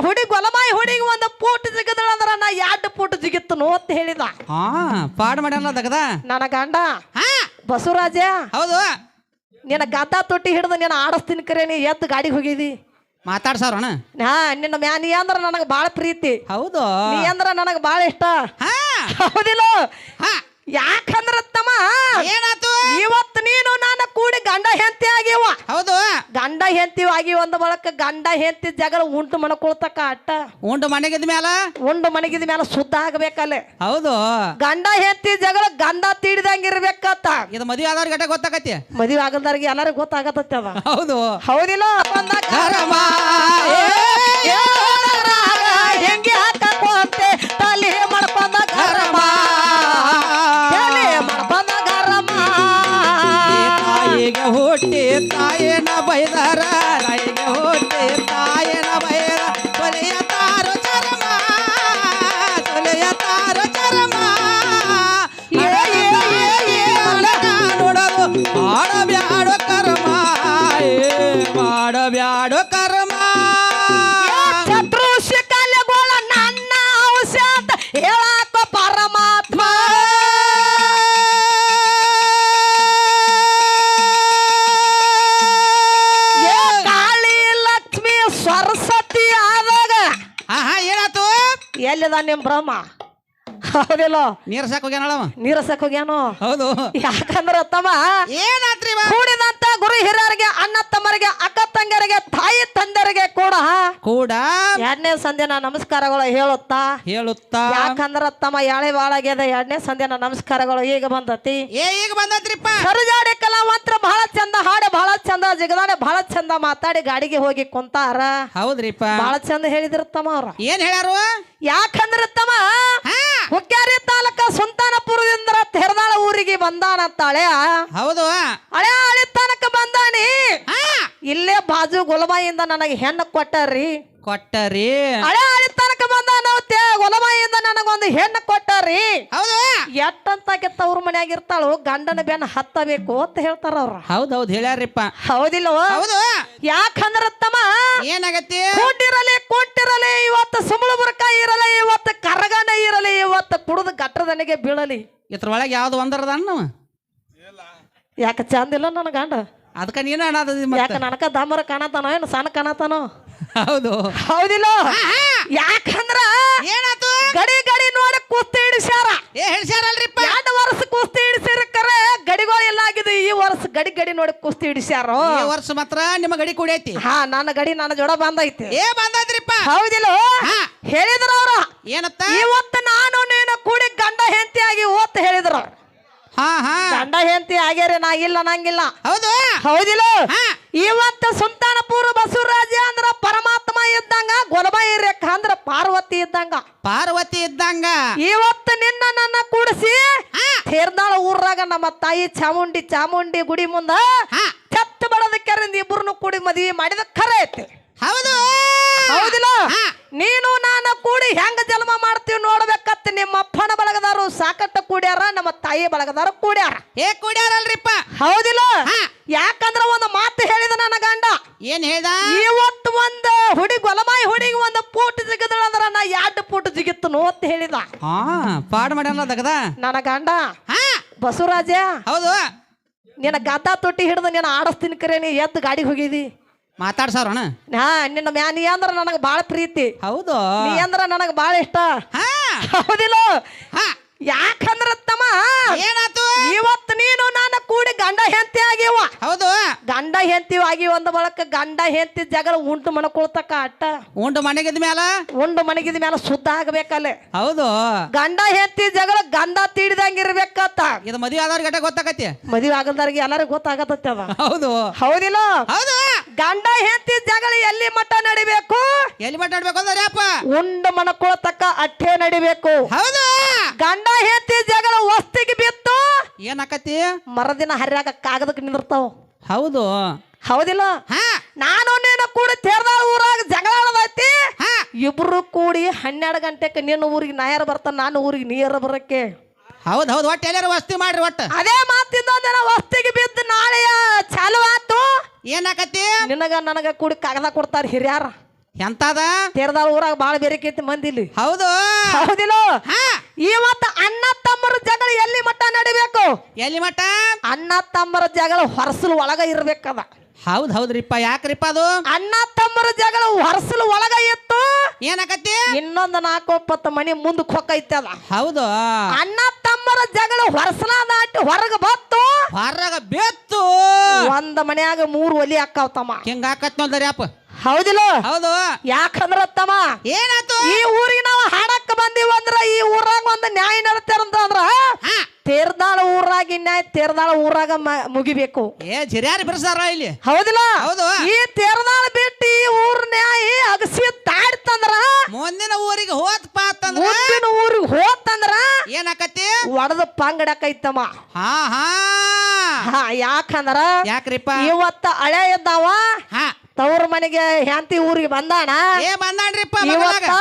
ಹುಡಿ ಗೊಲಮಾಯಿ ಹುಡಿಗೆ ಒಂದು ಪೂಟ್ ಜಿಗದಳ ಅಂದ್ರ ನಾ ಎರಡು ಪೂಟ್ ಜಿಗಿತ್ತನು ಅಂತ ಹೇಳಿದ. ಹಾ ಪಾಡ್ ಮಾಡ್ಯಾನ ನನ್ನ ಗಂಡ. ಹಾ. ಬಸವರಾಜ. ಹೌದು. ನಿನ್ನ ಗದ್ದ ತೊಟ್ಟಿ ಹಿಡಿದು ನೀನು ಆಡಸ್ತೀನಿ ಕರೆ ನೀ ಎದ್ದು ಗಾಡಿಗೆ ಹೋಗಿದಿ. ಮಾತಾಡ್ಸವ್ರಣ ಹಾ ನಿನ್ನ ಮ್ಯಾ ನೀ ಅಂದ್ರ ನನಗೆ ಭಾಳ ಪ್ರೀತಿ. ಹೌದು. ನೀ ಅಂದ್ರ ನನಗೆ ಭಾಳ ಇಷ್ಟ. ಹಾ. ಹೌದಿಲ್ಲ? ಹಾ. ಯಾಕಂದ್ರ ತಮ್ಮ? ಏನಾತು? ಇವತ್ತು ನೀನು ನಾನು ಕೂಡಿ ಗಂಡ ಹೆಂಡತಿ ಆಗಿವ. ಹೌದು. ಗಂಡ ಹೆಂಡತಿ ಆಗಿ ಒಂದ್ ಬಳಕ ಗಂಡ ಹೆಂಡತಿ ಜಗಳ ಉಂಟು ಮಾಡ್ಕೊಳ್ತಕ್ಕ ಅಟ್ಟ. ಉಂಡು ಮನೆಗಿದ ಮ್ಯಾಲ? ಉಂಡು ಮನೆಗಿದ ಮೇಲೆ ಶುದ್ಧ ಆಗ್ಬೇಕಲ್ಲೇ. ಹೌದು. ಗಂಡ ಹೆಂಡತಿ ಜಗಳ ಗಂಡ ತೀಡಿದಂಗ ಇರ್ಬೇಕತ್ತ ಇದು ಮದುವೆ ಆದವ್ರಿಗೆ ಗಟ್ಟ ಗೊತ್ತಾಗತ್ತೆ ಮದುವೆ ಆಗಲ್ದವ್ರಿಗೆ ಎಲ್ಲರಿಗೂ ಗೊತ್ತಾಗತ್ತ ಹೌದು. ಹೌದಿಲ್ಲ ನಿಮ್ ಬ್ರಹ್ಮ? ಹೌದಿಲ್ಲ ನೀರ್ಸಕ್ ಹೋಗ್ಯಾನಳವ? ನೀರಸಕ್ ಹೋಗ್ಯಾನು? ಹೌದು. ಯಾಕಂದ್ರ ತಮ್ಮ ಏನಾತ್ರಿ ಗುರು ಹಿರಿಯರಿಗೆ ಅಣ್ಣ ತಮ್ಮರಿಗೆ ಅಕ್ಕ ತಂಗಿಯರಿಗೆ ತಾಯಿ ತಂದೆಯರಿಗೆ ಕೂಡ ಕೂಡ ಎರಡನೇ ಸಂಧಿನ ನಮಸ್ಕಾರಗಳು ಹೇಳುತ್ತಾ? ಹೇಳುತ್ತಾ? ಯಾಕಂದ್ರ ತಮ್ಮ ಯಾಳೆ ಬಾಳಾಗ್ಯದ ಎರಡನೇ ಸಂಧಿನ ನಮಸ್ಕಾರಗಳು ಈಗ ಬಂದತಿ? ಏ ಈಗ ಬಂದತ್ರಿಪ್ಪ ಸರಿಜಾಡಿ ಕಲಾವಂತರ ಬಹಳ ಚಂದ ಹಾಡು ಬಹಳ ಚಂದ ಜಿಗದಾಡೆ ಬಹಳ ಚಂದ ಮಾತಾಡಿ ಗಾಡಿಗೆ ಹೋಗಿ ಕುಂತಾರ. ಹೌದ್ರಿಪ್ಪ. ಬಹಳ ಚಂದ ಹೇಳಿದ್ರ ತಮ್ಮ ಅವ್ರ. ಏನ್ ಹೇಳ್ಯಾರು? ಯಾಕಂದ್ರ ತಮ್ಮ ಹುಕ್ಕಾರಿ ತಾಲೂಕ ಸುಂತಾನಪುರದಿಂದ ತೆರದಾಳ ಊರಿಗೆ ಬಂದಾನಂತ ಹಳೆಯ ಹೌದು. ಹಳೆ ಹಳಿ ತನಕ ಬಂದಾನಿ ಹಾ ಇಲ್ಲೇ ಬಾಜು ಗುಲಬಾಯಿಂದ ನನಗೆ ಹೆಣ್ಣು ಕೊಟ್ಟರಿ. ಕೊಟ್ಟರಿ. ಹಳೆ ಹಳಿ ತನಕ ಬಂದಾನ ಗುಲಬಾಯಿಂದ ನನಗೊಂದು ಹೆಣ್ಣು ಕೊಟ್ಟರಿ. ಹೌದು. ಎಟ್ಟಂತಾಕೆ ತವ್ರ ಮನ್ಯಾಗ ಇರ್ತಾಳು ಗಂಡನ ಬೆನ್ನ ಹತ್ತಬೇಕು ಅಂತ ಹೇಳ್ತಾರ ಅವ್ರು. ಹೌದ್ ಹೌದ್ ಹೇಳ್ಯಾರಿಪ್ಪ. ಹೌದಿಲ್ಲ? ಹೌದು. ಯಾಕಂದ್ರ ತಮ್ಮ? ಏನಾಗತ್ತೆ? ಕೂಟಿರಲಿ ಕೂಟಿರಲಿ ಇವತ್ತು ಸುಮಳು ಬುರ್ಕ ಇರಲಿ ಇವತ್ತು ಕರಗಣ ಇರಲಿ ಇವತ್ತು ಕುಡಿದು ಗಟ್ಟದನಿಗೆ ಬೀಳಲಿ. ಇದ್ರ ಒಳಗೆ ಯಾವ್ದು ಒಂದರದ ಯಾಕ ಯಾಕೆ ಚಂದಿಲ್ಲ ನನ್ನ ಗಂಡ? ಅದಕ್ಕ ನೀನು ಅನ್ನೋದು ಯಾಕೆ ನನಕ ದಮ್ಮರ ಕಾಣತಾನೋ ಏನು ಸಣ್ಣ ಕಾಣತಾನೋ? ಹೌದು. ಹೌದಿಲ್ಲ? ಯಾಕಂದ್ರ ಏನಾತು? ಗಡಿ ಗಡಿ ನೋಡಿ ಕುಸ್ತಿ ಹಿಡಿಸ್ಯಾರ. ಏ ಹೇಳ್ಸ್ಯಾರಲ್ರಿಪ್ಪ ಎರಡು ವರ್ಷ ಕುಸ್ತಿ ಹಿಡಿಸಿರ ಕರೆ ಗಡಿಗಳು ಎಲ್ಲ ಆಗಿದೆ. ಈ ವರ್ಷ ಗಡಿ ಗಡಿ ನೋಡಿ ಕುಸ್ತಿ ಹಿಡಿಸ್ಯಾರ? ಈ ವರ್ಷ ಮಾತ್ರ ನಿಮ್ಮ ಗಡಿ ಕುಡಿಯೈತಿ ಹಾ ನನ್ನ ಗಡಿ ನನ್ನ ಜೋಡ ಬಂದೈತಿ. ಏ ಬಂದೈತ್ರಿಪ್ಪ? ಹೌದಿಲ್ಲ? ಹಾ. ಹೇಳಿದ್ರ ಅವ್ರ ಏನತ್ತ? ಇವತ್ತು ನಾನು ನೀನು ಕೂಡಿ ಗಂಡ ಹೆಂಡತಿ ಆಗಿ ಓತ್ ಹೇಳಿದ್ರ. ಹಾ ಹಾ. ಗಂಡ ಹೆಂಡತಿ ಆಗ್ಯಾರ ನಾ ಇಲ್ಲ ನಂಗಿಲ್ಲ. ಹೌದು. ಹೌದಿಲ್ಲ? ಹಾ. ಇವತ್ತ ಸುಲ್ತಾನಪುರ ಬಸವರಾಜ ಅಂದ್ರ ಪರಮಾತ್ಮ ಇದ್ದಂಗ ಗೊಲಬಾಯಿ ರೇಖ ಅಂದ್ರ ಪಾರ್ವತಿ ಇದ್ದಂಗ. ಪಾರ್ವತಿ ಇದ್ದಂಗ. ಇವತ್ತು ನಿನ್ನ ನನ್ನ ಕೂಡಿಸಿ ಹಾ. ತೇರ್ದಾಳ ಊರಾಗ ನಮ್ಮ ತಾಯಿ ಚಾಮುಂಡಿ ಚಾಮುಂಡಿ ಗುಡಿ ಮುಂದ ಹಾ. ಕೆತ್ತ ಬಡದ ಕೆರಿಂದ ಇಬ್ಬರನ್ನು ಕೂಡಿ ಮದುವೆ ಮಾಡಿದ ಖರೆ ಐತಿ. ಹೌದು. ಹೌದಿಲ್ಲ? ಹಾ. ನೀನು ನಾನು ಕೂಡಿ ಹೆಂಗ ಜನ್ಮ ಕೂಡ್ಯಾರ? ನಮ್ಮ ತಾಯಿ ಬಳಗದಾರ ಕೂಡ್ಯಾರ. ಏ ಕೂಡ್ಯಾರಲ್ರಿಪ್ಪ? ಹೌದಿಲ್ಲ? ಹಾ. ಯಾಕಂದ್ರ ಒಂದು ಮಾತು ಹೇಳಿದ ನನ್ನ ಗಂಡ. ಏನ್ ಹೇಳ್ದ? ಇವತ್ತು ಒಂದು ಹುಡಿ ಗೊಲಮಾಯಿ ಹುಡಿಗೆ ಒಂದು ಪೂಟ್ ಜಿಗದಳ ಅಂದ್ರ ನಾ ಎರಡು ಪೂಟ್ ಜಿಗಿತ್ತನು ಅಂತ ಹೇಳಿದ. ಹಾ ಪಾಡ್ ಮಾಡ್ಯಾನ ದಗದ? ನನ್ನ ಗಂಡ. ಹಾ. ಬಸವರಾಜ. ಹೌದು. ನಿನ್ನ ಗದ್ದ ತೊಟ್ಟಿ ಹಿಡಿದು ನೀನು ಆಡಸ್ತೀನಿ ಕರೆ ನೀ ಎದ್ದು ಗಾಡಿಗೆ ಹೋಗಿದಿ. ಮಾತಾಡ್ಸವ್ರಣ ಹಾ ನಿನ್ನ ಮ್ಯಾನಿ ಅಂದ್ರ ನನಗೆ ಭಾಳ ಪ್ರೀತಿ. ಹೌದು. ನೀ ಅಂದ್ರ ನನಗೆ ಭಾಳ ಇಷ್ಟ. ಹಾ. ಹೌದಿಲ್ಲ? ಹಾ. ಯಾಕಂದ್ರ ತಮ್ಮ? ಏನಾತು? ಇವತ್ತು ನೀನು ನಾನು ಕೂಡಿ ಗಂಡ ಹೆಂತಿ ಆಗಿವ. ಹೌದು. ಗಂಡ ಹೆಂತಿ ಆಗಿವ ಒಂದು ಬಳಕ ಗಂಡ ಹೆಂತಿ ಜಗಳ ಉಂಟು ಮಣಕೊಳ್ತಕ್ಕ ಅಟ್ಟ. ಉಂಡು ಮನೆಗಿದ ಮ್ಯಾಲ? ಉಂಡು ಮನೆಗಿದ ಮೇಲೆ ಶುದ್ಧ ಆಗ್ಬೇಕಲ್ಲ. ಹೌದು. ಗಂಡ ಹೆಂತಿ ಜಗಳ ಗಂಡ ತೀಡಿದಂಗ ಇರ್ಬೇಕತ್ತ. ಇದು ಮದುವೆ ಆದವ್ರ ಗಟ್ಟ ಗೊತ್ತಾಗತ್ತೆ? ಮದುವೆ ಆಗಲ್ದಾರಿಗೆ ಎಲ್ಲರಿಗೂ ಗೊತ್ತಾಗತ್ತ ಅದ. ಹೌದು. ಹೌದಿಲ್ಲ? ಹೌದು. ಗಂಡ ಹೆಂತಿ ಜಗಳ ಎಲ್ಲಿ ಮಟ್ಟ ನಡಿಬೇಕು? ಎಲ್ಲಿ ಮಾತಾಡ್ಬೇಕು ಅಂದ್ರೆ ಉಂಡು ಮಣಕೊಳ್ತಕ್ಕ ಅಟ್ಟೆ ನಡಿಬೇಕು. ಹೌದು. ಗಂಡ ಹೆತ್ತಿ ಜಗಳ ವಸ್ತಿಗೆ ಬಿತ್ತು. ಏನಾಕತಿ ಮರದಿನ ಹರ್ಯಾಗ ಕಾಗದಕ್ಕೆ ನಿಂದಿರ್ತಾವ. ಹೌದು. ಹೌದಿಲ್ಲ? ಹಾ. ನಾನು ನೀನು ಕೂಡಿ ತೇರ್ದಾಳ ಊರಾಗ ಜಗಳ ಆಡದೈತಿ. ಹಾ. ಇಬ್ರು ಕೂಡಿ ಹನ್ನೆರಡು ಗಂಟೆಗೆ ನಿನ್ನ ಊರಿಗೆ ನಾಯರ್ ಬರ್ತಾನ ನಾನು ಊರಿಗೆ ನೀರ ಬರಕ್ಕೆ. ಹೌದು ಹೌದು. ಒಟ್ಟು ಎಲ್ಲಾರು ವಸ್ತಿ ಮಾಡ್ರಿ ಒಟ್ಟು? ಅದೇ ಮಾತಿಂದ ದಿನ ವಸ್ತಿಗೆ ಬಿದ್ದು ನಾಳೆಯ ಚಾಲು ಆತು. ಏನಾಕತಿ ನಿನಗ ನನಗ ಕೂಡಿ ಕಾಗದ ಕೊಡ್ತಾರ ಹಿರಿಯಾರ. ಎಂತದ? ತೇರ್ದಾಳ ಊರಾಗ ಬಾಳ ಬೇರೆಕೈತಿ ಮಂದಿ ಇಲ್ಲಿ. ಹೌದು. ಹೌದಿಲ್ಲ? ಇವತ್ತು ಅಣ್ಣ ತಮ್ಮರ ಜಗಳ ಎಲ್ಲಿ ಮಟ್ಟ ನಡಿಬೇಕು? ಎಲ್ಲಿ ಮಟ್ಟ? ಅಣ್ಣ ತಮ್ಮರ ಜಗಳ ಹೊರಸಲು ಒಳಗ ಇರ್ಬೇಕದ. ಹೌದ್ ಹೌದ್ರಿಪ್ಪ ಯಾಕ್ರಿಪ್ಪ ಅದು? ಅಣ್ಣ ತಮ್ಮರ ಜಗಳ ಹೊರಸಲು ಒಳಗ ಇತ್ತು. ಏನಕತ್ತಿ? ಇನ್ನೊಂದು ನಾಲ್ಕು ಒಪ್ಪತ್ತು ಮನಿ ಮುಂದಕ್ಕೆ ಹೊಕ್ಕೈತೆ ಅದ. ಹೌದು. ಅಣ್ಣ ತಮ್ಮರ ಜಗಳ ಹೊರಸಲ ದಾಟಿ ಹೊರಗ ಬತ್ತು. ಹೊರಗ ಬೆತ್ತು. ಒಂದ್ ಮನ್ಯಾಗ ಮೂರು ಒಲಿ ಹಾಕಾವ್ ತಮ್ಮ. ಹಿಂಗ ಆಕತ್ ನೋಡ್ರಿ ಅಪ್ಪ. ಹೌದಿಲ್ಲ? ಹೌದು. ಯಾಕಂದ್ರ ತಮ್ಮ ಏನಾಯ್ತು? ಈ ಊರಿಗೆ ನಾವು ಹಾಡಕ್ ಬಂದೀವಿ ಅಂದ್ರ ಈ ಊರಾಗ ಒಂದು ನ್ಯಾಯ ನಡ್ತಾರಂದ್ರ ಹಾ. ತೇರ್ದಾಳ ಊರಾಗ ನ್ಯಾಯ ತೇರ್ದಾಳ ಊರಾಗ ಮುಗಿಬೇಕು. ಏ ಜಿರ್ಯಾರಿ ಬಿರ್ಸಾರ ಇಲ್ಲಿ. ಹೌದಿಲ್ಲ? ಹೌದು. ಈ ತೇರ್ದಾಳ ಬಿಟ್ಟು ಈ ಊರ್ ನ್ಯಾಯ ಅಗಸಿ ತಾಡ್ತಂದ್ರ ಮುಂದಿನ ಊರಿಗೆ ಹೋತ್ಪ ಅಂತಂದ್ರ? ಮುಂದಿನ ಊರಿಗೆ ಹೋತಂದ್ರ ಏನಾಕತಿ ಒಡದ ಪಂಗಡಕೈತಮ್ಮ ಹಾ ಹಾ. ಹಾ ಯಾಕಂದ್ರ ಯಾಕ್ರಿಪ್ಪ? ಇವತ್ತ ಹಳೆ ಇದ್ದಾವ ಹಾ. ತವ್ರ ಮನೆಗೆ ಹೆಂಡತಿ ಊರಿಗೆ ಬಂದಾಣ ಏ ಬಂದಾನ್ರಿಪ್ಪ ಮಗಳಾಗ ಇವತ್ತ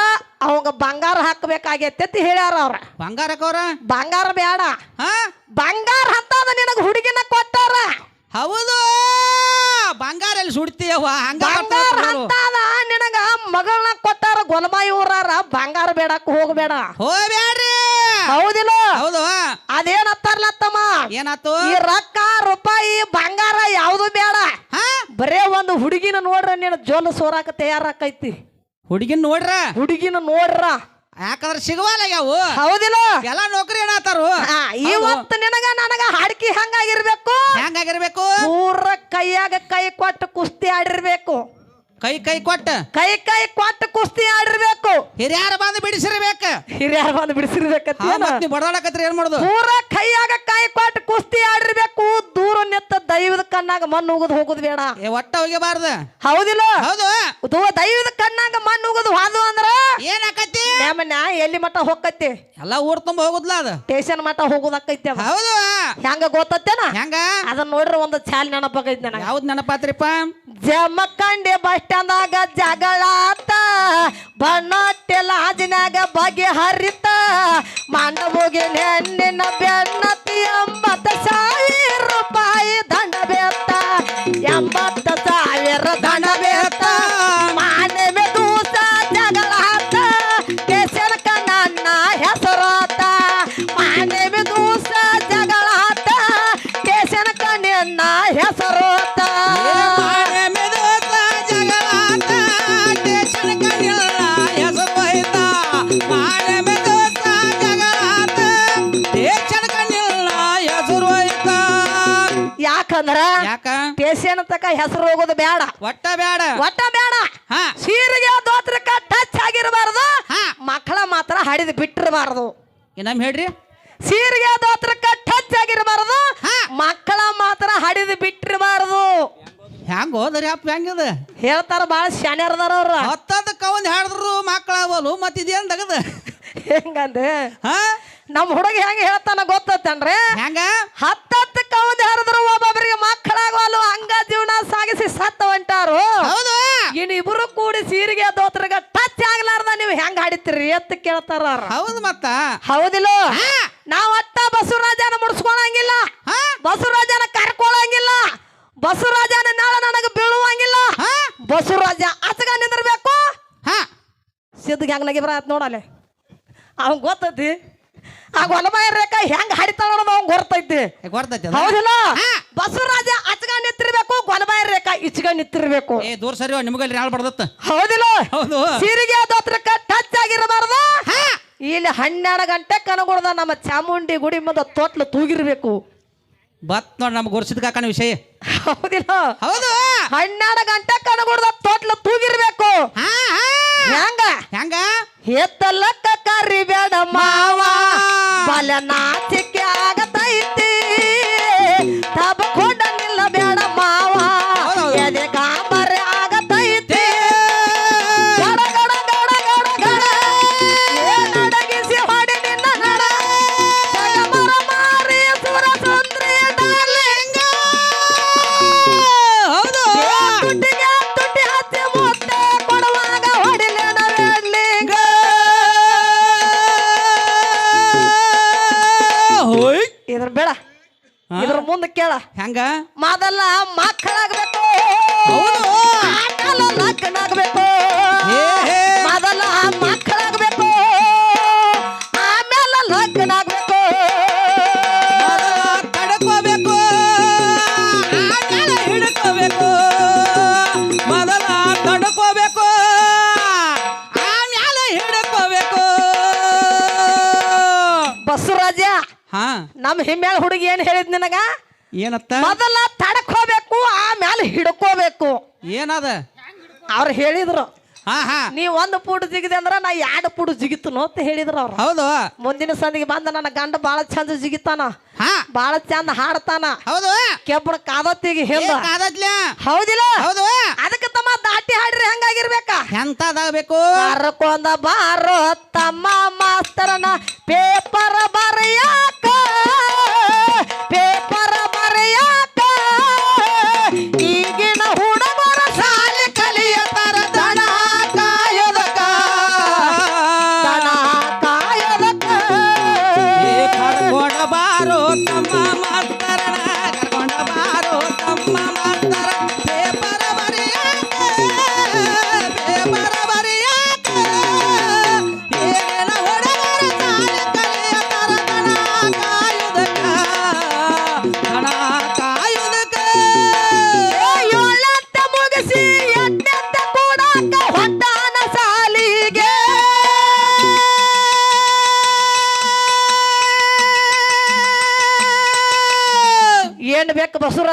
ಅವಂಗ ಬಂಗಾರ ಹಾಕ್ಬೇಕಾಗೈತೆ ಅಂತ ಹೇಳ್ಯಾರ ಅವ್ರ. ಬಂಗಾರಕ್ಕವ್ರ? ಬಂಗಾರ ಬೇಡ ಹಾ? ಬಂಗಾರ ಹತ್ತದ ನಿನಗ ಹುಡುಗಿನ ಕೊಟ್ಟಾರ. ಹೌದು! ಬಂಗಾರ ಎಲ್ಲಿ ಸುಡ್ತೀಯವ್ವ ಹಂಗ ಬಂಗಾರ ಹತ್ತದ ನಿನಗ ಮಗಳನ್ನ ಕೊಟ್ಟಾರ ಗೊಲಮಾಯಿ ಊರಾರ ಬಂಗಾರ ಬೇಡಕ್ ಹೋಗ್ಬೇಡ. ಹೋಗ್ಬ್ಯಾಡ್ರಿ. ಹೌದಿಲ್ಲ? ಹೌದು. ಅದೇನ್ ತಮ್ಮ ಏನಾತು? ಈ ರೊಕ್ಕ ರೂಪಾಯಿ ಬಂಗಾರ ಯಾವ್ದು ಬೇಡ. ಹಾ? ಬರೇ ಒಂದು ಹುಡುಗಿನ ನೋಡ್ರ ನೀನು ಜೋಲ ಸೋರಾಕ ತಯಾರಾಕೈತಿ. ಹುಡುಗಿನ ನೋಡ್ರ? ಹುಡುಗಿನ ನೋಡ್ರ. ಯಾಕಂದ್ರ ಸಿಗವಲ್ಲ ಯಾವು? ಹೌದಿಲ್ಲ. ಎಲ್ಲ ನೌಕರಿ ಏನಾತಾರು? ಇವತ್ತು ನಿನಗ ನನಗ ಹಾಡ್ಕಿ ಹಂಗಾಗಿರ್ಬೇಕು? ಹೆಂಗಾಗಿರ್ಬೇಕು? ಪೂರ ಕೈಯಾಗ ಕೈ ಕೊಟ್ಟು ಕುಸ್ತಿ ಆಡಿರ್ಬೇಕು. ಕೈ ಕೈ ಕೊಟ್ಟ? ಕೈ ಕೈ ಕೊಟ್ಟು ಕುಸ್ತಿ ಆಡಿರ್ಬೇಕು. ಹಿರಿಯಾರ ಬಂದು ಬಿಡಿಸಿರ್ಬೇಕ? ಹಿರಿಯಾರ ಬಂದು ಬಿಡಿಸಿರ್ಬೇಕಂತ ನೀವ್ ಏನ್ ಮಾಡುದು? ಪೂರ ಕೈಯಾಗ ಕೈ ಕೊಟ್ಟು ಕುಸ್ತಿ ಆಡಿರ್ಬೇಕು. ದೂರ ನಿತ್ತ ದೈವದ ಕಣ್ಣಾಗ ಮಣ್ಣು ಉಗದ್ ಹೋಗುದು ಬೇಡ. ಏ ಒಟ್ಟ ಹೋಗ್ಯಬಾರ್ದ ಹೌದಿಲ್ಲ. ಹೌದು. ದೈವದ ಕಣ್ಣಾಗ ಮಣ್ಣು ಉಗದ್ ಹಾದು ಅಂದ್ರ ಏನಾಕತಿ ನ್ಯಾಮ ಎಲ್ಲಿ ಮಟ್ಟ ಹೋಗತ್ತೆ ಎಲ್ಲ ಊರ್ ತುಂಬ ಹೋಗುದ್ಲ ಅದ. ಸ್ಟೇಷನ್ ಮಠ ಹೋಗುದಕ್ಕೈತಿ ಅದ. ಹೌದು. ಹೆಂಗ ಗೊತ್ತತ್ತೇನ? ಹೆಂಗ? ಅದನ್ನ ನೋಡ್ರಿ ಒಂದು ಚಾಲ್ ನೆನಪಾಗೈತಿ ನನಗೆ. ಯಾವ್ದು ನೆನಪಾತ್ರಿಪ್ಪ? ಜಮಖಂಡಿ ಬಸ್ ಸ್ಟ್ಯಾಂಡಾಗ ಜಗಳಾತ ಬಣ್ಣಟ್ಟೆ ಲಾಜಿನಾಗ ಬಗೆ ಹರಿತ. ಮಾಂಡವೋಗಿ ನೆನ್ನಿನ ಬೆನ್ನತಿ ಎಂಬತ್ತು ಸಾವಿರ ರೂಪಾಯಿ ದಂಡ ಬೆತ್ತ ಎಂಬತ್ತು ಯಾಕಂದ್ರ ಯಾಕ? ಟೇಷನ್ ತಕ ಹೆಸರು ಹೋಗೋದು ಬೇಡ ಒಟ್ಟ ಬೇಡ ಒಟ್ಟ ಬೇಡ ಹಾ. ಸೀರೆಗೆ ದೋತ್ರಕ್ಕ ಟಚ್ ಆಗಿರಬಾರದು. ಹಾ. ಮಕ್ಕಳ ಮಾತ್ರ ಹಡಿದು ಬಿಟ್ಟಿರಬಾರದು. ಇನ್ನೊಮ್ಮೆ ಹೇಳ್ರಿ. ಸೀರೆಗೆ ದೋತ್ರಕ್ಕ ಟಚ್ ಆಗಿರಬಾರದು. ಹಾ. ಮಕ್ಕಳ ಮಾತ್ರ ಹಡಿದು ಬಿಟ್ಟಿರಬಾರದು. ಹೆಂಗ್ ಹೋದ್ರಿ ಅಪ್ಪ ಹೆಂಗದ ಹೇಳ್ತಾರ ಬಾಳ ಶಾನ್ಯರ್ದಾರ ಅವ್ರ. ಹತ್ತದಕ್ಕ ಒಂದ್ ಹಾಡಿದ್ರು ಮಕ್ಕಳಾವಲು ಹೋಲು ಮತ್ತಿದೇನ್ ತಗದ? ಹೆಂಗಂದೆ? ಹಾ? ನಮ್ ಹುಡುಗ ಹೆಂಗ ಹೇಳ್ತಾನ ಗೊತ್ತತ್ತನ್ರಿ ಹೆಂಗ? ಹತ್ತತ್ತು ಕೌಂದ್ ಹರಿದ್ರು ಒಬ್ಬೊಬ್ಬರಿಗೆ ಮಕ್ಕಳಾಗವಲ್ಲ ಹಂಗ ಜೀವನ ಸಾಗಿಸಿ ಸತ್ತ ಹೊಂಟಾರು. ಹೌದು. ಇನ್ ಇಬ್ರು ಕೂಡಿ ಸೀರಿಗೆ ದೋತ್ರಗ ಟಚ್ ಆಗ್ಲಾರ್ದ ನೀವು ಹೆಂಗ್ ಹಾಡಿತಿರಿ ಎತ್ತ ಕೇಳ್ತಾರ ಹೌದು ಮತ್ತ. ಹೌದಿಲ್ಲ? ಹಾ. ನಾವ್ ಅಟ್ಟ ಬಸವರಾಜನ ಮುಡ್ಸ್ಕೊಳಂಗಿಲ್ಲ. ಹಾ. ಬಸವರಾಜನ ಕರ್ಕೊಳಂಗಿಲ್ಲ. ಬಸವರಾಜನ ನಾಳೆ ನನಗ ಬೀಳುವಂಗಿಲ್ಲ. ಹಾ. ಬಸವರಾಜ ಅಸಗ ನಿಂದಿರ್ಬೇಕು. ಹಾ. ಸಿದ್ಧ ಹೆಂಗ್ ಬರ ನೋಡಲೆ. ಅವ್ನ್ ಗೊತ್ತೈತಿ? ಆ ಗೊಲಮಾಯ ರೇಖಾ ಹೆಂಗ್ ಹಾಡಿತಾಳ ಅನ್ನೋದು ಅವ್ನ್ ಗೊತ್ತೈತಿ ಗೊರ್ತೈತಿ ಗೊತ್ತೈತಿ ಅದ? ಹೌದಿಲ್ಲ. ಬಸವರಾಜ ಅಚ್ಚಗ ನಿಂತಿರ್ಬೇಕು ಗೊಲಬಾಯ ರೇಖಾ ಇಚ್ಗ ನಿಂತಿರ್ಬೇಕು. ಏ ದೂರ ಸರಿ ನಿಮಗಲ್ಲಿ ನಾಳೆ ಬಡ್ದತ್ತ? ಹೌದಿಲ್ಲ? ಹೌದು. ಸೀರಿಗೆ ದೋತ್ರಕ್ಕ ಟಚ್ ಆಗಿರಬಾರ್ದು? ಹಾ. ಇಲ್ಲಿ ಹನ್ನೆರಡು ಗಂಟೆ ಕನಗುಡ್ದ ನಮ್ಮ ಚಾಮುಂಡಿ ಗುಡಿ ಮುಂದೆ ತೋಟ್ಲು ತೂಗಿರ್ಬೇಕು. ಬತ್ ನೋಡಿ ನಮ್ಗೆ ಗುರ್ಸಿದ ಕಾಕನ ವಿಷಯ. ಹೌದಿಲ್ಲ? ಹೌದು. ಹನ್ನೆರಡು ಗಂಟೆ ಕನಗುಡ್ದ ತೋಟ್ಲು ತೂಗಿರ್ಬೇಕು. ಹೆಂಗ? ಹೆಂಗ? ಕರಿಬೇಡ ಮಾವ ಕೇಳ. ಹೆಂಗ? ಮೊದಲ ಮಕ್ಕಳಾಗಬೇಕು. ಮೊದಲ ಲಗ್ನಾಗಬೇಕು ಮೊದಲ ಮಕ್ಕಳಾಗಬೇಕು. ಆಮೇಲೆ ಲಗ್ನಾಗಬೇಕು ಕಡ್ಕೋಬೇಕು ಆಮೇಲೆ ಹಿಡ್ಕೋಬೇಕು. ಮೊದಲ ಕಡ್ಕೋಬೇಕು ಆಮೇಲೆ ಹಿಡ್ಕೋಬೇಕು. ಬಸವರಾಜ ಹಾ. ನಮ್ಮ ಹಿಮ್ಮೇಳ ಹುಡುಗಿ ಏನು ಹೇಳಿದ್ ನಿನಗ? ಏನತ್ತ? ಮೊದಲ ತಡಕ್ ಆಮೇಲೆ ಹಿಡ್ಕೋಬೇಕು. ಏನದ? ಅವ್ರು ಹೇಳಿದ್ರು. ಹಾ ಹಾ. ನೀವ್ ಜಿಗಿದೆ ಅಂದ್ರೆ ನಾ ಎರಡು ಪುಡು ಜಿಗಿತನು ಅಂತ ಹೇಳಿದ್ರು ಅವ್ರು. ಹೌದು. ಮುಂದಿನ ಸಂದಿಗೆ ಬಂದ ನನ್ನ ಗಂಡ ಬಾಳ ಚಂದ ಜಿಗಿತಾನ. ಹಾ. ಬಾಳ ಚಂದ ಹಾಡ್ತಾನ. ಹೌದು. ಕೆಬ್ಬಣ ಕಾದತ್ತಿಗೆ ಹಿಂದ. ಹೌದಿಲ್ಲ? ಹೌದು. ಅದಕ್ಕೆ ತಮ್ಮ ದಾಟಿ ಹಾಡ್ರಿ ಹಂಗಾಗಿರ್ಬೇಕ? ಎಂತದಾಗಬೇಕು ಬಾರೋ ತಮ್ಮ ಮಾಸ್ತರನ ಪೇಪರ್ ಬಾ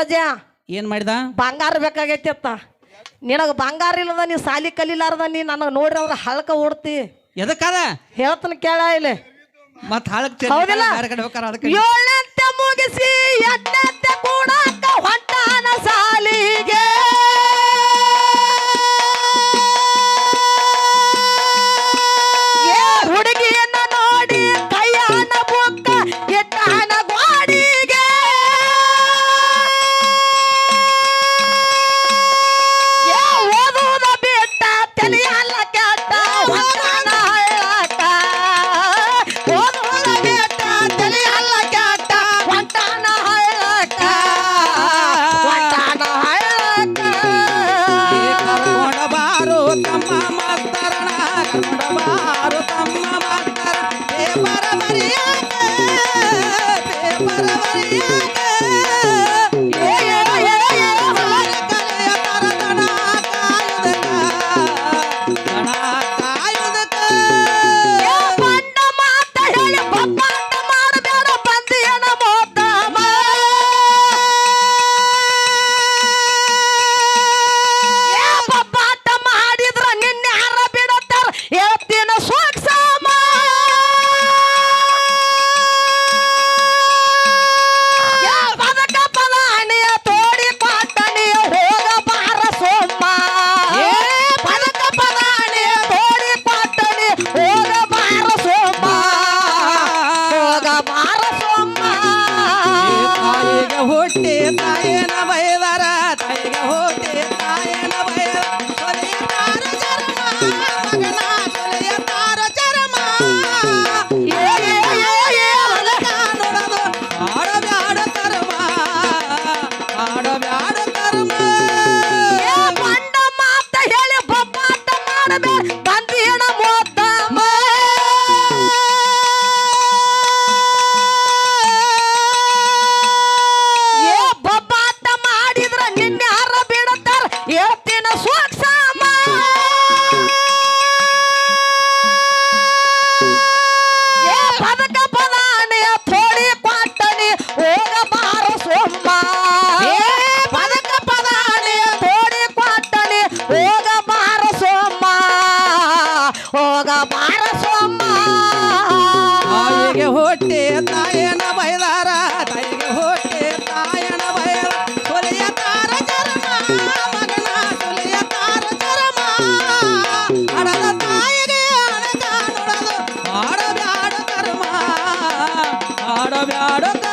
ರಾಜ ಏನ್ ಮಾಡಿದ? ಬಂಗಾರ ಬೇಕಾಗೈತಿ ಅತ್ತ. ನಿನಗ ಬಂಗಾರ ಇಲ್ಲದ ನೀ ಸಾಲಿ ಕಲಿಲಾರದ ನೀ ನನಗೆ ನೋಡ್ರಿ ಅವ್ರ ಹಳಕ ಓಡ್ತಿ. ಎದಕ್ಕದ ಹೇಳ್ತನ ಕೇಳ ಇಲ್ಲಿ. ಮತ್ತೆ ಹಳಕ್ ಹೌದಿಲ್ಲ? ಏಳಂತ ಮುಗಿಸಿ হবে আরো